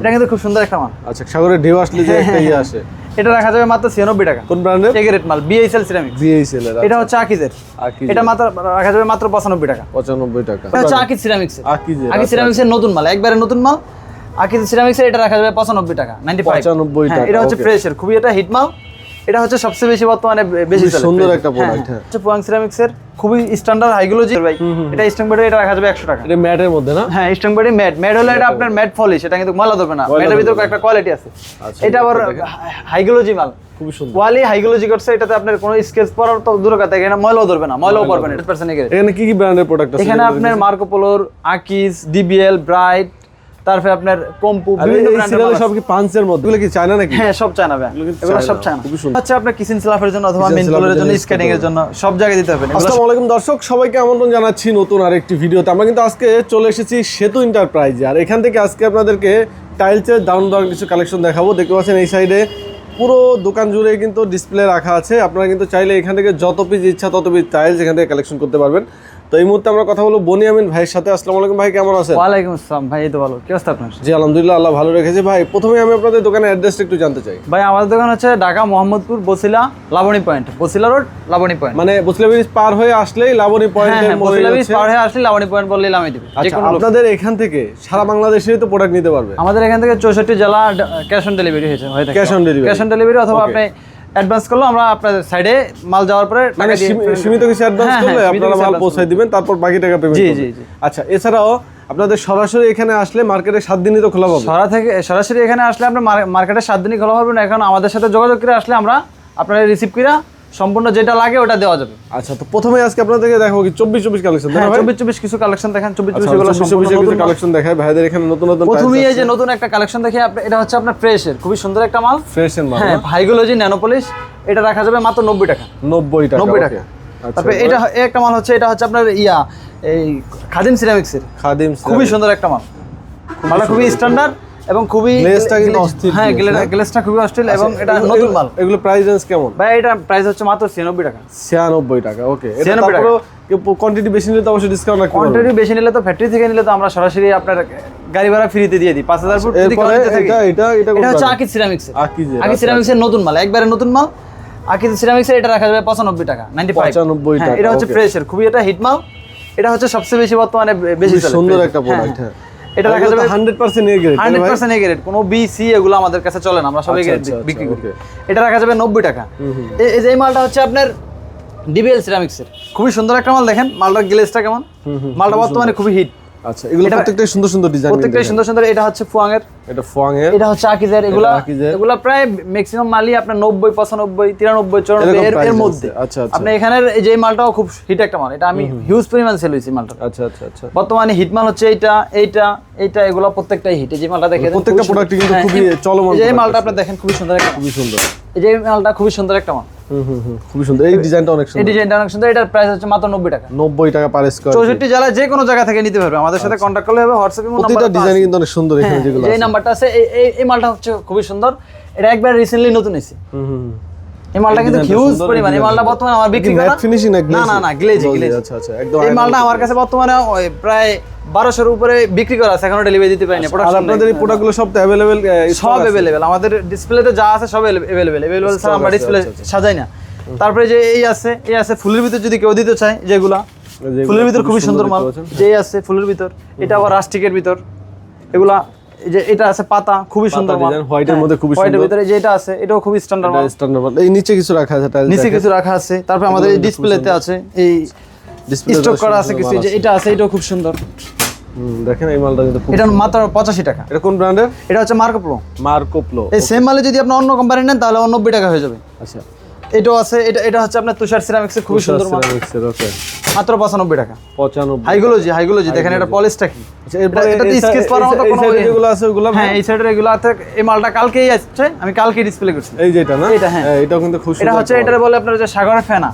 এটা কিন্তু খুব সুন্দর একটা মাল। আচ্ছা সাগরের ঢেউ আসলে যে একটা ইয়ে আসে। এটা রাখা যাবে মাত্র ছিয়ানব্বই টাকা। কোন ব্র্যান্ডের এগ্রেট মাল বিএসএল সিরামিক বিএসএল এর এটা হচ্ছে আকিজের। আকিজ এটা মাত্র রাখা যাবে মাত্র পঁচানব্বই টাকা। পঁচানব্বই টাকা। এটা হচ্ছে আকিজ সিরামিক্স আকিজের আকিজ সিরামিক্স এর নতুন মাল একবারে নতুন মাল। আকিজ সিরামিক্স এর এটা রাখা যাবে পঁচানব্বই টাকা নাইনটি ফাইভ 95 টাকা, এটা হচ্ছে ফ্রেশ এর খুবই এটা হিট মাল। এটা হচ্ছে সবচেয়ে বেশি বর্তমানে বেশি সুন্দর একটা হ্যাঁ, product, হ্যাঁ। হ্যাঁ। হচ্ছে পুয়াং সিরামিক্স এর খুবই স্ট্যান্ডার্ড হাইগুলোজি ভাই এটা স্ট্যান্ডার্ড এটা রাখা যাবে একশো টাকা। এটা ম্যাটের মধ্যে না? হ্যাঁ স্ট্যান্ডার্ড ম্যাট ম্যাট হলে এটা আপনার ম্যাট ফলিশ এটা কিন্তু ময়লা ধরবে না। ম্যাটের ভিতরে একটা কোয়ালিটি আছে। আচ্ছা, এটা আবার। হাইগুলোজি মাল। খুবই সুন্দর। ওয়ালি হাইগুলোজি করছে এটাতে আপনার কোনো স্কেচ পড়ার তো দূর কথা এখানে ময়লাও ধরবে না ময়লাও পড়বে না এটা পার্সেন্ট এখানে কি কি ব্র্যান্ডের প্রোডাক্ট আছে এখানে আপনার মার্কো পোলোর আকিস ডিবিএল ব্রাইট তারপরে আপনার কম্পু বিভিন্ন সব কি পাঁচের মধ্যে? এগুলো কি চায়না নাকি? হ্যাঁ সব চায়না এগুলো সব চায়না। হচ্ছে আপনার কিচেন স্লাফের জন্য অথবা মেন জন্য স্কেটিং এর জন্য সব জায়গায় দিতে এগুলো আসসালামু আলাইকুম দর্শক সবাইকে আমন্ত্রণ জানাচ্ছি নতুন আরেকটি ভিডিওতে। আমরা কিন্তু আজকে চলে এসেছি সেতু এন্টারপ্রাইজে আর এখান থেকে আজকে আপনাদেরকে টাইলসের দারুণ দারুণ কিছু কালেকশন দেখাবো। দেখতে পাচ্ছেন এই সাইডে পুরো দোকান জুড়ে কিন্তু ডিসপ্লে রাখা আছে। আপনারা কিন্তু চাইলে এখান থেকে যত পিস ইচ্ছা তত পিস টাইলস এখান থেকে কালেকশন করতে পারবেন। তো এই মুহূর্তে আমরা কথা বলব বনি আমিন ভাইয়ের সাথে। আসসালামু আলাইকুম ভাই কেমন আছেন? ওয়ালাইকুম আসসালাম ভাই এই তো ভালো। কি অবস্থা আপনার? জি আলহামদুলিল্লাহ আল্লাহ ভালো রেখেছে। ভাই প্রথমে আমি আপনাদের দোকানের অ্যাড্রেসটা একটু জানতে চাই। ভাই আমাদের দোকান হচ্ছে Dhaka Mohammadpur Basila Laboni point. Basila road Laboni point. মানে বসিলা ব্রিজ পার হয়ে আসলেই লাবণী পয়েন্ট হ্যাঁ বসিলা হচ্ছে- পার হয়ে আসলে লাবণী পয়েন্ট বললে নামিয়ে দিবে। আচ্ছা আপনাদের এখান থেকে সারা বাংলাদেশেই তো প্রোডাক্ট নিতে পারবে? আমাদের এখান থেকে চৌষট্টি জেলা ক্যাশ অন ডেলিভারি হয়েছে cash on delivery cash on delivery অথবা. আপনি অ্যাডভান্স করল আমরা আপনার সাইডে মাল যাওয়ার পরে মানে সীমিত কিছু অ্যাডভান্স করলে হ্যাঁ, আপনারা মাল পৌঁছে দিবেন তারপর বাকি টাকা পেমেন্ট জি, জি, জি। আচ্ছা এছাড়াও আপনাদের সরাসরি এখানে আসলে মার্কেটে সাত দিনই তো খোলা পাবে? সরা থেকে সরাসরি এখানে আসলে আপনার মার্কেটে সাত দিনই খোলা পাবেন এখন আমাদের সাথে যোগাযোগ করে আসলে আমরা আপনারা রিসিভ করে সম্পূর্ণ যেটা লাগে ওটা দেওয়া যাবে। আচ্ছা তো প্রথমে আজকে আপনাদেরকে দেখাবো কি চব্বিশ চব্বিশ কালেকশন হ্যাঁ চব্বিশ চব্বিশ কিছু কালেকশন দেখেন চব্বিশ আচ্ছা চব্বিশ এগুলো চব্বিশ সম্পূর্ণ কিছু নতুন কালেকশন দেখায় ভাইদের এখানে নতুন নতুন প্রথমেই এই যে নতুন একটা কালেকশন দেখি আপনি এটা হচ্ছে আপনার ফ্রেশের খুবই সুন্দর একটা মাল। ফ্রেশ মাল হ্যাঁ ভাইগুলোজি ন্যানোপলিশ এটা রাখা যাবে মাত্র নব্বই টাকা। নব্বই টাকা নব্বই okay। টাকা। আচ্ছা তারপরে এটা একটা মাল হচ্ছে এটা হচ্ছে আপনার ইয়া এই খাদিম সিরামিক্সের খাদিম খুবই সুন্দর একটা মাল। মালটা খুবই স্ট্যান্ডার্ড এবং খুবই Glaze-টা কিন্তু অস্থির হ্যাঁ হ্যাঁ? গ্লেসটা খুবই অস্থির এবং এটা নতুন মাল। এগুলো প্রাইস রেঞ্জ কেমন? ভাই এটা প্রাইস হচ্ছে মাত্র ছিয়ানব্বই টাকা। ছিয়ানব্বই টাকা ওকে এটা 96 তারপরে কোয়ান্টিটি বেশি নিলে তো অবশ্যই ডিসকাউন্ট রাখতে কোয়ান্টিটি বেশি নিলে তো ফ্যাক্টরি থেকে নিলে তো আমরা সরাসরি আপনার গাড়ি ভাড়া ফ্রিতে দিয়ে দিই। পাঁচ হাজার ফুট যদি থাকে। এটা এটা এটা হচ্ছে? আকিজ সিরামিক্স আকিজ আচ্ছা, সিরামিক্সের নতুন মাল একবারে নতুন মাল। আকিজ সিরামিক্সের এটা রাখা যাবে পঁচানব্বই টাকা নাইনটি ফাইভ 95 টাকা, এটা হচ্ছে. ফ্রেশের খুবই এটা হিট মাল। এটা হচ্ছে সবচেয়ে বেশি বর্তমানে বেশি চলে সুন্দর একটা হ্যাঁ, প্রোডাক্ট হ্যাঁ। এটা দেখা যাবে hundred percent A grade 100% A grade কোনো বি সি এগুলো আমাদের কাছে চলে না আমরা সবাই আচ্ছা, গ্রেড আচ্ছা, আচ্ছা, বিক্রি করি। এটা রাখা যাবে নব্বই টাকা। এই যে এই মালটা হচ্ছে আপনার ডিবিএল সিরামিক্সের খুবই সুন্দর একটা মাল দেখেন মালটার গ্লেসটা কেমন? মালটা বর্তমানে খুবই হিট আচ্ছা এগুলো প্রত্যেকটাই সুন্দর সুন্দর ডিজাইন প্রত্যেকটাই সুন্দর সুন্দর এটা হচ্ছে ফুয়াংয়ের। এটা ফোয়াং এর এটা হচ্ছে আকিজের এগুলা প্রায় ম্যাক্সিমাম মালই আপনার নব্বই পঁচানব্বই তিরানব্বই চৌরানব্বই এরকম এর এর মধ্যে। আচ্ছা, আচ্ছা। আপনি এখানের এই যে মালটাও খুব হিট একটা মাল। এটা আমি হিউজ পরিমাণ সেল হয়েছি মালটা আচ্ছা আচ্ছা আচ্ছা। বর্তমানে হিট মাল হচ্ছে এইটা এইটা এইটা এগুলো প্রত্যেকটাই হিট যে মালটা দেখেন প্রত্যেকটা ই কিন্তু খুবই চলমান এই মালটা আপনি দেখেন খুবই সুন্দর একটা খুবই সুন্দর। এই যে মালটা খুবই সুন্দর একটা মাল। খুবই সুন্দর। এই ডিজাইনটা অনেক এই সুন্দর ডিজাইনটা অনেক সুন্দর। এটার প্রাইস হচ্ছে মাত্র নব্বই টাকা। নব্বই টাকা পার স্কয়ার চৌষট্টি জেলা যে কোনো জায়গা থেকে নিতে পারবে। আমাদের সাথে কন্ট্যাক্ট করলে হবে হোয়াটসঅ্যাপে প্রতিটা ডিজাইন কিন্তু অনেক সুন্দর এখানে হ্যাঁ, যেগুলো আছে। নাম্বারটা আছে এই এই- এই মালটা হচ্ছে খুবই সুন্দর। এটা একবার রিসেন্টলি নতুন এসেছে। হুম হুম। এই মালটা কিন্তু হিউজ পরিমাণ। এই মালটা বর্তমানে আমার বিক্রি করা finishing না না না গ্লেজি গ্লেজি আচ্ছা, আচ্ছা, একদম এই মালটা আমার কাছে বর্তমানে প্রায় বারোশোর উপরে বিক্রি করা আছে। এখনও ডেলিভারি দিতে পারিনি আর প্রোডাকশন আপনাদের এই প্রোডাক্টগুলো সব তো অ্যাভেলেবেল সব অ্যাভেলেবেল আমাদের ডিসপ্লেতে যা আছে সব অ্যাভেলেবেল অ্যাভেলেবেল ছাড়া আমরা ডিসপ্লে আচ্ছা, আচ্ছা। সাজাই না। তারপরে যে এই আছে এই আছে ফুলের ভিতর যদি কেউ দিতে চায় যেগুলা ফুলের ভিতর খুবই সুন্দর মাল। যে আছে ফুলের ভিতর এটা আবার রাস্টিকের ভিতর। এগুলা যে এটা আছে পাতা খুবই সুন্দর মাল white এর মধ্যে খুবই হোয়াইটের ভিতরে যে এটা আছে এটাও খুবই স্ট্যান্ডার্ড মাল স্ট্যান্ডার্ড এই নিচে কিছু রাখা আছে নিচে কিছু রাখা আছে। তারপরে আমাদের এই ডিসপ্লেতে আছে এই ডিসপ্লে স্টক করা আছে কিছু যে এটা আছে এটাও খুব সুন্দর। দেখেন এই মালটা কিন্তু এটা মাত্র পঁচাশি টাকা। এটা কোন ব্র্যান্ডের এটা হচ্ছে মার্কো প্রো মার্কো প্লো এই সেম মালে যদি আপনি অন্য কোম্পানি নেন তাহলে নব্বই টাকা হয়ে যাবে। আচ্ছা। এটাও আছে এটা এটা হচ্ছে আপনার তুষার সিরামিক্সের খুবই সুন্দর মাল। সিরামিক্সের ওকে মাত্র পঁচানব্বই টাকা। 95 হাইগুলোজি হাইগুলোজি দেখেন এটা পলিশটা কি? আচ্ছা এটাতে মতো কোনো ইয়ে- যেগুলো আছে ওগুলো হ্যাঁ এই সাইডের এগুলো আছে এই মালটা কালকেই আসছে আমি কালকে ডিসপ্লে করছি। এই যেটা না? এটা, হ্যাঁ। এটাও কিন্তু খুব এটা হচ্ছে এটা বলে আপনার যে সাগরের ফেনা।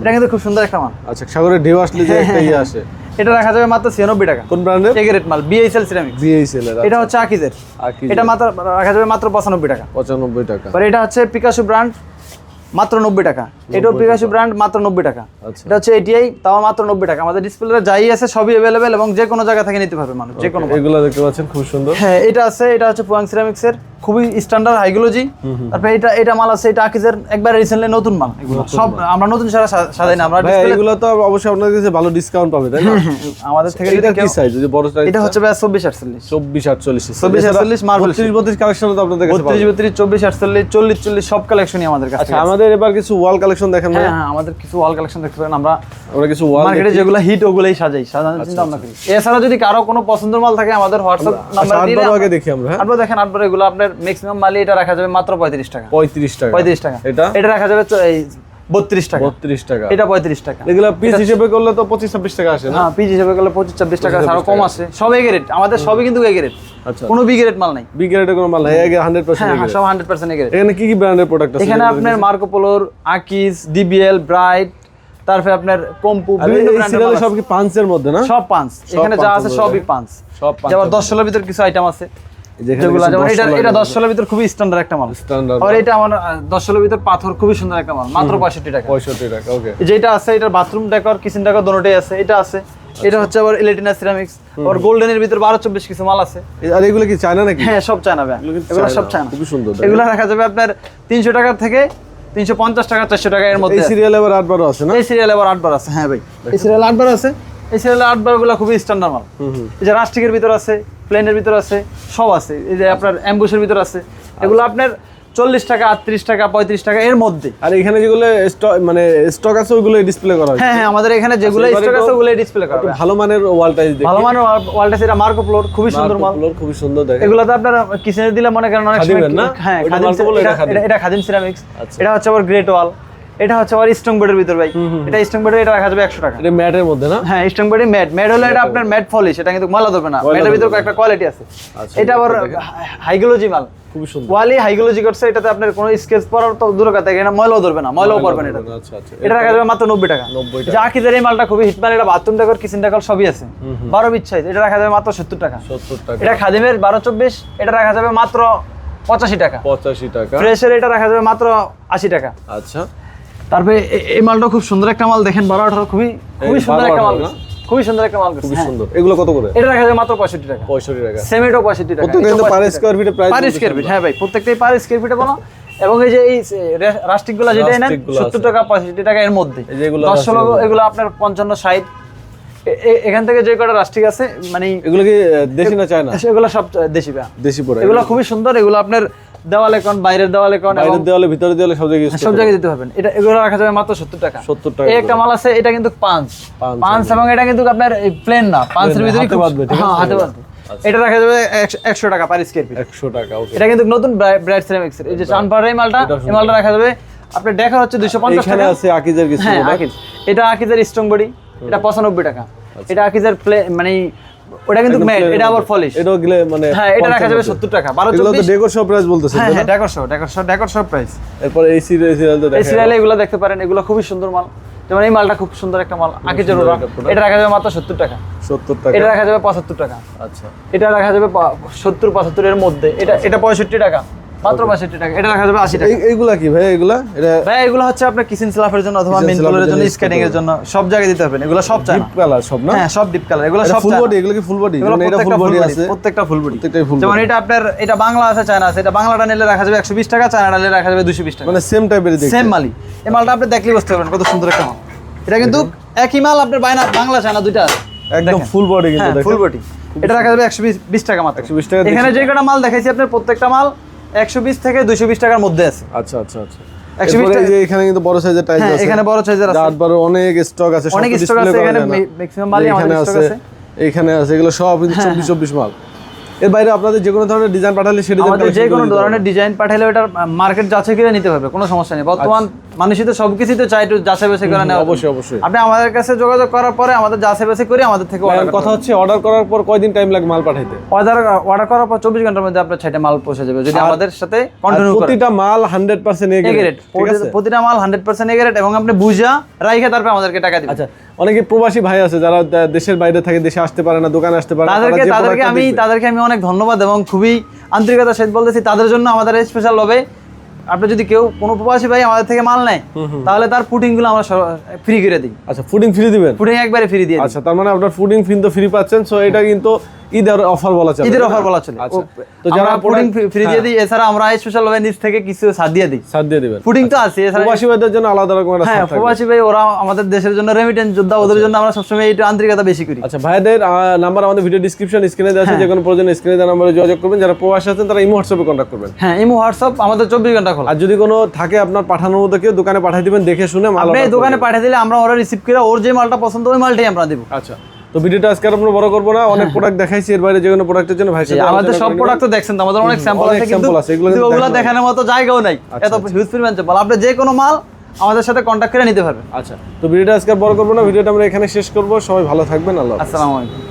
এটা কিন্তু খুব সুন্দর একটা মাল। আচ্ছা সাগরের ঢেউ আসলে যে একটা ইয়ে আসে। এটা রাখা যাবে মাত্র টাকা। কোন ব্র্যান্ডের এগ্রেট মাল বিএসএল সিরামিক্স বিএসএল এর এটা হচ্ছে আকিজের আকিজ এটা মাত্র রাখা যাবে মাত্র পঁচানব্বই টাকা। 95 টাকা। এটা হচ্ছে পিকাসো ব্র্যান্ড মাত্র নব্বই টাকা। এটাও পিকাশু ব্র্যান্ড মাত্র নব্বই টাকা। আচ্ছা। এটা হচ্ছে এটিআই তাও মাত্র নব্বই টাকা। আমাদের ডিসপ্লে যাই আছে সবই অ্যাভেলেবেল এবং যে কোনো জায়গা থেকে নিতে পারবে মানুষ যে কোনো এগুলো দেখতে পাচ্ছেন খুব সুন্দর। হ্যাঁ এটা আছে এটা হচ্ছে পুয়াং সিরামিক্স এর খুবই স্ট্যান্ডার্ড হাইগুলোজি তারপরে এটা এটা মাল আছে এটা আকিজের একবার রিসেন্টলি নতুন মাল। সব আমরা নতুন সারা সাজাই না আমরা ভাই এগুলো তো অবশ্যই আপনার কাছে ভালো ডিসকাউন্ট পাবে তাই না? আমাদের থেকে এটা কি সাইজ যদি বড় সাইজ এটা হচ্ছে ভাই চব্বিশ আটচল্লিশ। চব্বিশ আটচল্লিশ। চব্বিশ আটচল্লিশ মার্বেল বত্রিশ বত্রিশ কালেকশন তো আপনাদের কাছে বত্রিশ বত্রিশ চব্বিশ আটচল্লিশ চল্লিশ চল্লিশ সব কালেকশনই আমাদের কাছে আচ্ছা আমাদের এবার কিছু ওয়াল কালেকশন দেখেন হ্যাঁ হ্যাঁ আমাদের কিছু ওয়াল কালেকশন দেখতে পারেন আমরা। আমরা কিছু ওয়াল মার্কেটে যেগুলো হিট ওগুলোই সাজাই। সাজানোর চিন্তা ভাবনা করি। এছাড়া যদি কারও কোনো পছন্দের মাল থাকে আমাদের হোয়াটসঅ্যাপ নাম্বার আচ্ছা, আটবার আগে দেখি আমরা হ্যাঁ। আটবার দেখেন আটবার এগুলো আপনার ম্যাক্সিমাম মালই এটা রাখা যাবে মাত্র পঁয়ত্রিশ টাকা। পঁয়ত্রিশ টাকা। পঁয়ত্রিশ টাকা। এটা? এটা রাখা যাবে এই বত্রিশ টাকা। বত্রিশ টাকা। এটা পঁয়ত্রিশ টাকা। এগুলো পিস হিসেবে করলে তো পঁচিশ ছাব্বিশ টাকা আসে না? হ্যাঁ পিস হিসেবে গেলে পঁচিশ ছাব্বিশ টাকা আরও কম সব এ গ্রেড আমাদের সবই কিন্তু এ গ্রেড আচ্ছা। কোনো বি গ্রেড মাল নাই। বি গ্রেডের কোনো মাল নাই। হান্ড্রেড হ্যাঁ পার্সেন্ট সব হান্ড্রেড পার্সেন্ট এ গ্রেড এখানে কি কি ব্র্যান্ডের প্রোডাক্ট আছে? এখানে আপনার মার্কো পোলোর আকিস ডিবিএল ব্রাইট তারপরে আপনার কম্পু বিভিন্ন মাল সব। কি মধ্যে না? সব এখানে যা আছে সবই পাঁচ সব ষোলোর ভিতর কিছু আইটেম আছে। যেগুলো যেমন এটা এটা item দশ ষোলোর ভিতর খুবই স্ট্যান্ডার্ড একটা মাল। স্ট্যান্ডার্ড আর এটা আমার আহ, দশ ষোলোর ভিতর পাথর খুবই সুন্দর একটা মাল মাত্র পঁয়ষট্টি টাকা। পঁয়ষট্টি টাকা ওকে যেটা আছে এটা বাথরুম ডেকর কিচেন ডেকর দুটোই আছে এটা আছে। এটা হচ্ছে আবার ইলেকট্রিনা সিরামিক্স আবার গোল্ডেনের ভিতর বারো চব্বিশ কিছু মাল আছে। আর এগুলো কি চায়না নাকি? হ্যাঁ সব চায়না ব্যাগ এগুলো সব চায়না। চায়না সুন্দর এগুলো রাখা যাবে আপনার তিনশো টাকা থেকে তিনশো পঞ্চাশ টাকা চারশো টাকা এর মধ্যে। এই। সিরিয়ালে আবার আছে না? এই সিরিয়ালে আবার আছে হ্যাঁ ভাই। এই সিরিয়ালে আটবার আছে। এই সিরিয়ালে আটবারগুলো খুবই স্ট্যান্ডার্ড মাল। এই যে রাস্টিকের ভিতর আছে প্লেনের ভিতর আছে সব আছে। এই যে আপনার অ্যাম্বুসের ভিতর আছে। এগুলো আপনার চল্লিশ টাকা আটত্রিশ টাকা পঁয়ত্রিশ টাকা এর মধ্যে। আর এখানে যেগুলো স্টক মানে স্টক আছে ওইগুলো ডিসপ্লে করা হয় হ্যাঁ হ্যাঁ আমাদের এখানে যেগুলো আচ্ছা, স্টক আছে তো- ওগুলো ডিসপ্লে করা হবে। ভালো মানের ওয়াল দেখি। ভালো মানের ওয়ালটা সেটা মার্কো ফ্লোর খুবই সুন্দর মাল মার্কেটগুলোর খুবই সুন্দর দেখেন। এগুলোতে আপনার কিচেনে দিলে মনে করেন অনেক সময় হ্যাঁ খাদিম এটা এটা-। এটা- এটা খাদিম সিরামিক্স আচ্ছা। এটা হচ্ছে আবার গ্রেট ওয়াল এটা হচ্ছে আবার স্ট্রং বেডের ভিতর ভাই। এটা স্ট্রং বেডে এটা রাখা যাবে একশো টাকা। এটা ম্যাটের মধ্যে না? হ্যাঁ স্ট্রং বেডে ম্যাট। ম্যাট হলে এটা আপনার ম্যাট ফলিশ এটা কিন্তু ময়লা ধরবে না। ম্যাটের ভিতর একটা কোয়ালিটি আছে। আচ্ছা, এটা আবার এটা। হাইগুলোজি মাল। খুবই সুন্দর। ওয়ালি হাইগুলোজি করছে এটাতে আপনার কোনো স্কেচ পড়ার তো দূর কথা এখানে ময়লাও ধরবে না ময়লাও পড়বে না। এটা আচ্ছা আচ্ছা এটা রাখা যাবে মাত্র নব্বই টাকা। 90 যা আকিদের এই মালটা খুবই হিটম্যান এটা বাথরুম ডেকর কিচেন ডেকর সবই আছে। বারো বিট সাইজ এটা রাখা যাবে মাত্র সত্তর টাকা। সত্তর টাকা। এটা খাদিমের বারো চব্বিশ এটা রাখা যাবে মাত্র পঁচাশি টাকা। পঁচাশি টাকা। ফ্রেশের এটা রাখা যাবে মাত্র আশি টাকা। আচ্ছা। তারপরে এই মালটা খুব সুন্দর একটা মাল দেখেন বারো আঠারো খুবই খুবই সুন্দর একটা মাল। খুবই সুন্দর একটা মাল। খুবই। সুন্দর। এগুলো কত করে? এটা রাখা যাবে মাত্র পঁয়ষট্টি টাকা। পঁয়ষট্টি টাকা। সেমিটাও পঁয়ষট্টি টাকা। কিন্তু পার স্কোয়ার ফিটে পার স্কোয়ার ফিট হ্যাঁ ভাই প্রত্যেকটাই পার স্কোয়ার ফিটে বলো। এবং এই যে এই রাস্টিকগুলো যেটা নেন সত্তর টাকা পঁয়ষট্টি টাকা এর মধ্যে। এগুলো দশ ষোলো এগুলো আপনার পঞ্চান্ন ষাট। এখান থেকে যে কটা রাস্টিক আছে মানে এগুলো কি দেশি না চায়না? সেগুলো সব দেশি দেশি পড়ে। এগুলো খুবই সুন্দর। এগুলো আপনার দেওয়ালে কোন বাইরের দেওয়ালে কোন বাইরের দেওয়ালে ভিতরে দেওয়ালে সব জায়গায় সব জায়গায় দিতে পারবেন। এটা এগুলো রাখা যাবে মাত্র সত্তর টাকা। 70 টাকা একটা মাল আছে এটা কিন্তু পাঁচ পাঁচ, এবং এটা কিন্তু আপনার প্লেন না পাঁচের ভিতরে হাতে বাঁধবে, ঠিক হ্যাঁ আছে? হাতে বাঁধবে। এটা রাখা যাবে একশো- একশো টাকা পার স্কোয়ার ফিট একশো টাকা ওকে এটা কিন্তু নতুন ব্রাইট সিরামিক্স এই যে চানপাড়ার এই মালটা এই মালটা রাখা যাবে। আপনার দেখা হচ্ছে দুশো পঞ্চাশ এখানে টাকা। আছে আকিজের কিছু হ্যাঁ এটা আকিজের স্ট্রং বডি এটা পঁচানব্বই টাকা। এটা আকিজের মানে ওটা কিন্তু ম্যাট এটা আবার। ফলিশ এটাও গেলে মানে হ্যাঁ এটা রাখা যাবে 70 টাকা বারো এগুলো তো ডেকোর শো প্রাইস বলতেছে হ্যাঁ হ্যাঁ decor show decor show decor show price এরপর এই সিরিয়াল সিরিয়াল তো এই সিরিয়ালে এগুলো দেখতে পারেন এগুলো খুবই সুন্দর মাল। যেমন এই মালটা খুব সুন্দর একটা মাল আগে ওরা এটা রাখা যাবে মাত্র সত্তর টাকা। সত্তর এটা রাখা যাবে পঁচাত্তর টাকা। আচ্ছা। এটা রাখা যাবে সত্তর পঁচাত্তরের মধ্যে। এটা এটা পঁয়ষট্টি টাকা। মাত্র পঁয়ষট্টি টাকা। এটা রাখা যাবে আশি টাকা। এইগুলা কি ভাই এগুলা এটা ভাই এগুলো হচ্ছে আপনার কিচেন স্লাফের জন্য অথবা জন্য এর জন্য। সব জায়গায় দিতে হবে এগুলো সব চায় ডিপ কালার সব না? হ্যাঁ সব ডিপ কালার এগুলো সব ফুল বডি এগুলো কি ফুল বডি মানে এটা ফুল বডি আছে? প্রত্যেকটা ফুল বডি প্রত্যেকটাই full যেমন এটা আপনার এটা বাংলা আছে চায়না আছে। এটা বাংলাটা নিলে রাখা যাবে একশো বিশ টাকা চায়নাটা নিলে রাখা যাবে দুশো বিশ টাকা। মানে সেম টাইপের দেখতে। সেম মালই। এই মালটা আপনি দেখলেই বুঝতে পারবেন কত সুন্দর একটা মাল। এটা কিন্তু একই মাল আপনার বায়না বাংলা চায়না দুইটা আছে। একদম ফুল বডি কিন্তু হ্যাঁ ফুল বডি এটা রাখা যাবে একশো বিশ টাকা মাত্র। 120 টাকা এখানে। যে কটা মাল দেখাইছি আপনার প্রত্যেকটা মাল একশো বিশ থেকে দুশো বিশ টাকার মধ্যে আছে। আচ্ছা আচ্ছা আচ্ছা। 120 এরপরে এই টাকা- যে এখানে কিন্তু বড় সাইজের টাইলস হ্যাঁ আছে। এখানে বড় সাইজের আছে। অনেক স্টক আছে অনেক তো আছে, এখানে মালই আমাদের আছে। এখানে আছে এগুলো সব চব্বিশ চব্বিশ মাল। এর বাইরে আপনাদের যে কোনো ধরনের ডিজাইন পাঠালে সেটা আমাদের যে কোনো ধরনের ডিজাইন পাঠালে ওটার মার্কেট যাচাই করে নিতে হবে কোনো সমস্যা নেই। বর্তমান মানুষই তো সবকিছু তো চাই একটু যাচাই বাছাই করে নেওয়া। অবশ্যই অবশ্যই। আপনি আমাদের কাছে যোগাযোগ করার পরে আমাদের যাচাই বাছাই করে আমাদের থেকে অর্ডার কথা হচ্ছে অর্ডার করার পর কয়দিন টাইম লাগে মাল পাঠাইতে? অর্ডার অর্ডার করার পর চব্বিশ ঘণ্টার মধ্যে আপনার ছয়টা মাল পৌঁছে যাবে। যদি আমাদের সাথে কন্টিনিউ প্রতিটা মাল হান্ড্রেড পার্সেন্ট এগারেট প্রতিটা মাল হান্ড্রেড পার্সেন্ট এগারেট এবং আপনি বুঝা রাইখে তারপরে আমাদেরকে টাকা দিবেন। আচ্ছা অনেকে প্রবাসী ভাই আছে যারা দেশের বাইরে থাকে দেশে আসতে পারে না দোকানে আসতে পারে তাদেরকে তাদেরকে আমি তাদেরকে আমি অনেক ধন্যবাদ এবং খুবই আন্তরিকতার সহিত বলতেছি তাদের জন্য আমাদের স্পেশাল হবে আপনি যদি কেউ কোনো প্রবাসী ভাই আমাদের থেকে মাল নেয় তাহলে তার ফুডিংগুলো আমরা ফ্রি করে দিই। আচ্ছা ফুডিং ফ্রি দিবেন? ফুডিং একবারে ফ্রি দিয়ে আচ্ছা তার মানে আপনার ফুডিং ফিন তো ফ্রি পাচ্ছেন সো এটা কিন্তু ঈদের অফার বলা চলে ঈদের অফার বলা চলে। আচ্ছা। তো যারা পুডিং ফ্রি দিয়ে দিই এছাড়া আমরা স্পেশাল থেকে কিছু ছাড় দিয়ে দিই। ছাড় দিয়ে দিবেন। পুডিং তো আছে এছাড়া প্রবাসী ভাইদের জন্য আলাদা রকম একটা হ্যাঁ প্রবাসী ভাই ওরা আমাদের দেশের জন্য রেমিটেন্স যোদ্ধা ওদের জন্য আমরা সবসময় আন্তরিকতা বেশি করি। আচ্ছা ভাইদের নাম্বার আমাদের ভিডিও ডিসক্রিপশন স্ক্রিনে দেওয়া আছে হ্যাঁ। যে কোনো প্রয়োজন স্ক্রিনে দেওয়া নাম্বারে যোগাযোগ করবেন। যারা প্রবাসী আছেন তারা ইমো হোয়াটসঅ্যাপে কন্ট্যাক্ট করবেন। হ্যাঁ ইমো হোয়াটসঅ্যাপ আমাদের চব্বিশ ঘণ্টা খোলা। আর যদি কোনো থাকে আপনার পাঠানোর মতো কেউ দোকানে পাঠিয়ে দিবেন দেখে শুনে মাল আপনি দোকানে পাঠিয়ে দিলে আমরা ওরা রিসিভ করে ওর যে মালটা পছন্দ ওই মালটাই আমরা দেবো। আচ্ছা। তো ভিডিওটা আজকে আমরা বড় করব না অনেক প্রোডাক্ট দেখাইছি এর বাইরে যে কোনো প্রোডাক্টের জন্য ভাই আমাদের সব প্রোডাক্ট তো দেখছেন আমাদের অনেক স্যাম্পল আছে স্যাম্পল আছে, এগুলো ওগুলো দেখানোর মতো জায়গাও নাই। এত হিউজ পরিমাণ স্যাম্পল আপনি যে কোনো মাল আমাদের সাথে কন্ট্যাক্ট করে নিতে পারবেন। আচ্ছা তো ভিডিওটা আজকে বড় করব না ভিডিওটা আমরা এখানে শেষ করব। সবাই ভালো থাকবেন আল্লাহ। আসসালামু আলাইকুম।